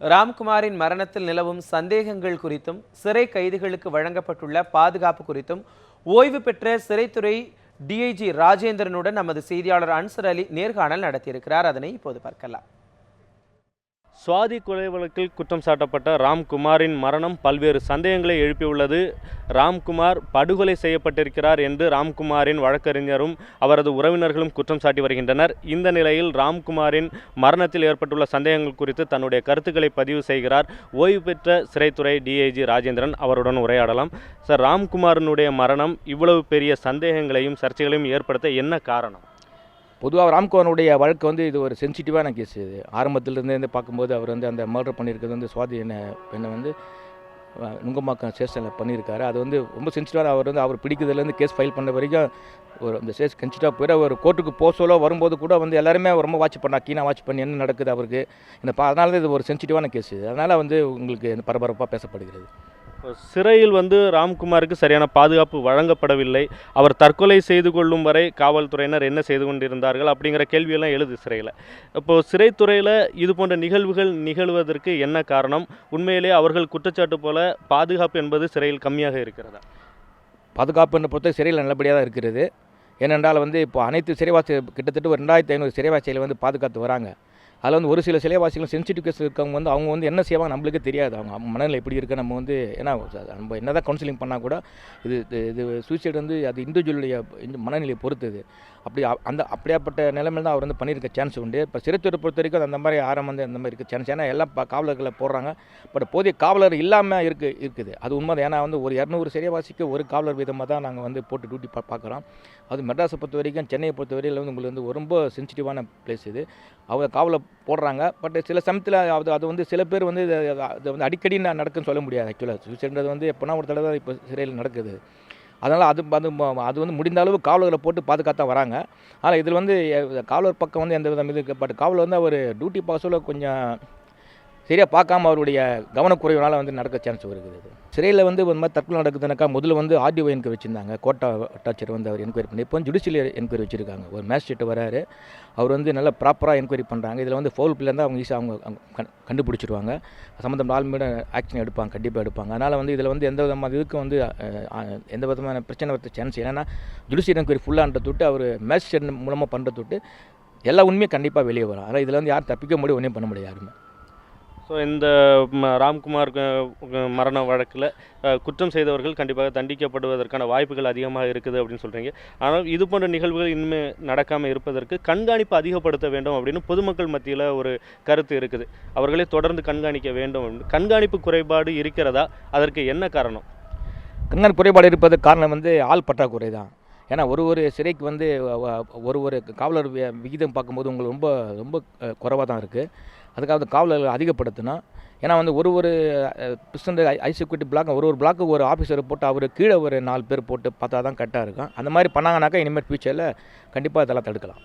ராம்குமாரின் மரணத்தில் நிலவும் சந்தேகங்கள் குறித்தும் சிறை கைதிகளுக்கு வழங்கப்பட்டுள்ள பாதுகாப்பு குறித்தும் ஓய்வு பெற்ற சிறைத்துறை டிஐஜி ராஜேந்திரனுடன் நமது செய்தியாளர் அன்சர் அலி நேர்காணல் நடத்தியிருக்கிறார். அதனை இப்போது பார்க்கலாம். சுவாதி கொலை வழக்கில் குற்றம் சாட்டப்பட்ட ராம்குமாரின் மரணம் பல்வேறு சந்தேகங்களை எழுப்பியுள்ளது. ராம்குமார் படுகொலை செய்யப்பட்டிருக்கிறார் என்று ராம்குமாரின் வழக்கறிஞரும் அவரது உறவினர்களும் குற்றம் சாட்டி வருகின்றனர். இந்த நிலையில் ராம்குமாரின் மரணத்தில் ஏற்பட்டுள்ள சந்தேகங்கள் குறித்து தன்னுடைய கருத்துக்களை பதிவு செய்கிறார். ஓய்வு பெற்ற சிறைத்துறை டிஐஜி ராஜேந்திரன் அவருடன் உரையாடலாம். சார் ராம்குமாரினுடைய மரணம் இவ்வளவு பெரிய சந்தேகங்களையும் சர்ச்சைகளையும் ஏற்படுத்த என்ன காரணம்? பொதுவாக ராம்குமாரனுடைய வழக்கு வந்து இது ஒரு சென்சிட்டிவான கேஸ் இது. ஆரம்பத்திலிருந்தே வந்து பார்க்கும்போது அவர் வந்து அந்த மர்டர் பண்ணியிருக்கிறது வந்து சுவாதி என்ன பெண்ணை வந்து நுங்கம்பாக்கம் ஸ்டேஷனில் பண்ணியிருக்காரு. அது வந்து ரொம்ப சென்சிட்டிவாக அவர் வந்து அவர் பிடிக்கிறதுலேருந்து கேஸ் ஃபைல் பண்ண வரைக்கும் ஒரு அந்த கேஸ் சென்சிட்டிவாக போயிட ஒரு கோர்ட்டுக்கு போக சொல்ல வரும்போது கூட வந்து எல்லாருமே ரொம்ப வாட்ச் பண்ணா கீனா வாட்ச் பண்ணி என்ன நடக்குது அவருக்கு. இந்த பா அதனால தான் இது ஒரு சென்சிட்டிவான கேஸ் அதனால் வந்து உங்களுக்கு இந்த பரபரப்பாக பேசப்படுகிறது. சிறையில் வந்து ராம்குமாருக்கு சரியான பாதுகாப்பு வழங்கப்படவில்லை. அவர் தற்கொலை செய்து கொள்ளும் வரை காவல்துறையினர் என்ன செய்து கொண்டிருந்தார்கள் அப்படிங்கிற கேள்வியெல்லாம் எழுது சிறையில். இப்போது சிறைத்துறையில் இது போன்ற நிகழ்வுகள் நிகழ்வதற்கு என்ன காரணம்? உண்மையிலே அவர்கள் குற்றச்சாட்டு போல பாதுகாப்பு என்பது சிறையில் கம்மியாக இருக்கிறதா? பாதுகாப்பு என்று பொறுத்த சிறையில் நல்லபடியாக தான் இருக்கிறது. ஏனென்றால் வந்து இப்போ அனைத்து சிறைவாசி கிட்டத்தட்ட ஒரு ரெண்டாயிரத்தி ஐநூறு சிறைவாசிகளை வந்து பாதுகாத்து வராங்க. அதில் வந்து ஒரு சில சிலைவாசிகள் சென்சிட்டிவ் கேஸ் இருக்கவங்க வந்து அவங்க வந்து என்ன செய்வாங்க நம்மளுக்கே தெரியாது. அவங்க மனநிலை எப்படி இருக்குது நம்ம வந்து ஏன்னா நம்ம என்ன தான் கவுன்சிலிங் பண்ணால் கூட இது இது சூசைட் வந்து அது இண்டிவிஜுவலுடைய மனநிலையை பொறுத்தது. அப்படி அந்த அப்படியாப்பட்ட நிலைமையில் தான் அவர் வந்து பண்ணியிருக்க சான்ஸ் உண்டு. இப்போ சிறைத்துறை பொறுத்த வரைக்கும் அந்த மாதிரி ஆரம் வந்து அந்த மாதிரி இருக்குது சான்ஸ் ஏன்னா எல்லாம் காவலர்களை போடுறாங்க. பட் போதிய காவலர் இல்லாமல் இருக்கு இருக்குது. அது உண்மை ஏன்னா வந்து ஒரு இரநூறு சிறைவாசிக்கு ஒரு காவலர் விதமாக தான் நாங்கள் வந்து போட்டு டியூட்டி பா பார்க்குறோம். அது மெட்ராஸை பொறுத்த வரைக்கும் சென்னையை பொறுத்த வரையில் வந்து உங்களுக்கு வந்து ரொம்ப சென்சிட்டிவான பிளேஸ் இது. அவங்க காவலை போடுறாங்க. பட் சில சமயத்தில் அது அது வந்து சில பேர் வந்து அது வந்து அடிக்கடி நான் நடக்குன்னு சொல்ல முடியாது ஆக்சுவலாக சூசைட்ன்றது வந்து எப்போனா ஒரு தடவை இப்போ சிறையில் நடக்குது. அதனால் அது அது அது வந்து முடிந்த அளவு காவலர்களை போட்டு பாதுகாத்தா வராங்க. ஆனால் இதில் வந்து காவலர் பக்கம் வந்து எந்த விதம் இது இருக்கு பட் காவலர் வந்து அவர் டியூட்டி பாஸில் கொஞ்சம் சரியாக பார்க்காம அவருடைய கவனக்குறைவுனால வந்து நடக்க சான்ஸ் இருக்குது சிறையில் வந்து ஒரு மாதிரி தற்கொலை நடக்குதுனாக்கா முதல்ல வந்து ஆர்டிஓ என்கொயரி வச்சுருந்தாங்க. கோட்டா வட்டாட்சியர் வந்து அவர் என்கொயரி பண்ணி இப்போ ஜுடிஷியல் என்கொயரி வச்சுருக்காங்க. ஒரு மேஜிஸ்ட்ரேட் வராரு. அவர் வந்து நல்லா ப்ராப்பராக என்கொயரி பண்ணுறாங்க இதில் வந்து ஃபோல் பிள்ளை அவங்க ஈஸியாக அவங்க கண்டுபிடிச்சிருவாங்க. சம்மந்தம் நாலு மீட ஆக்ஷன் எடுப்பாங்க கண்டிப்பாக எடுப்பாங்க. அதனால் வந்து இதில் வந்து எந்த விதமான இதுக்கும் வந்து எந்த விதமான பிரச்சனை வரது சான்ஸ் ஏன்னா ஜுடிஷியல் என்கொயரி ஃபுல்லான்ற தொட்டு அவர் மேஜிஸ்ட்ரேட் மூலமாக பண்ணுற தொட்டு எல்லா உண்மையும் கண்டிப்பாக வெளியே வரும். ஆனால் இதில் வந்து யாரும் தப்பிக்க முடியும் ஒன்றும் பண்ண முடியாது யாருமே. ஸோ இந்த ம- ராம்குமார் மரண வழக்கில் குற்றம் செய்தவர்கள் கண்டிப்பாக தண்டிக்கப்படுவதற்கான வாய்ப்புகள் அதிகமாக இருக்குது அப்படின்னு சொல்கிறீங்க ஆனால் இது போன்ற நிகழ்வுகள் இனிமேல் நடக்காமல் இருப்பதற்கு கண்காணிப்பு அதிகப்படுத்த வேண்டும் அப்படின்னு பொதுமக்கள் மத்தியில் ஒரு கருத்து இருக்குது. அவர்களே தொடர்ந்து கண்காணிக்க வேண்டும் அப்படின்னு. கண்காணிப்பு குறைபாடு இருக்கிறதா? அதற்கு என்ன காரணம்? கண்காணி குறைபாடு இருப்பதற்கு காரணம் வந்து ஆள் பற்றாக்குறை தான். ஏன்னா ஒரு ஒரு சிறைக்கு வந்து ஒரு ஒரு காவலர் வி- விகிதம் பார்க்கும்போது உங்களுக்கு ரொம்ப ரொம்ப குறைவாக தான் இருக்குது அதுக்காக வந்து காவலர்கள் அதிகப்படுத்தினா ஏன்னா வந்து ஒரு ஒரு பிஸ்டன் ஐ செக்யூரிட்டி பிளாக் ஒரு ஒரு பிளாக்கு ஒரு ஆஃபீஸரை போட்டு அவர் கீழே ஒரு நாலு பேர் போட்டு பார்த்தா தான் கரெக்டாக இருக்கும். அந்த மாதிரி பண்ணாங்கனாக்கா இனிமேல் ஃபியூச்சரில் கண்டிப்பாக இதெல்லாம் தடுக்கலாம்.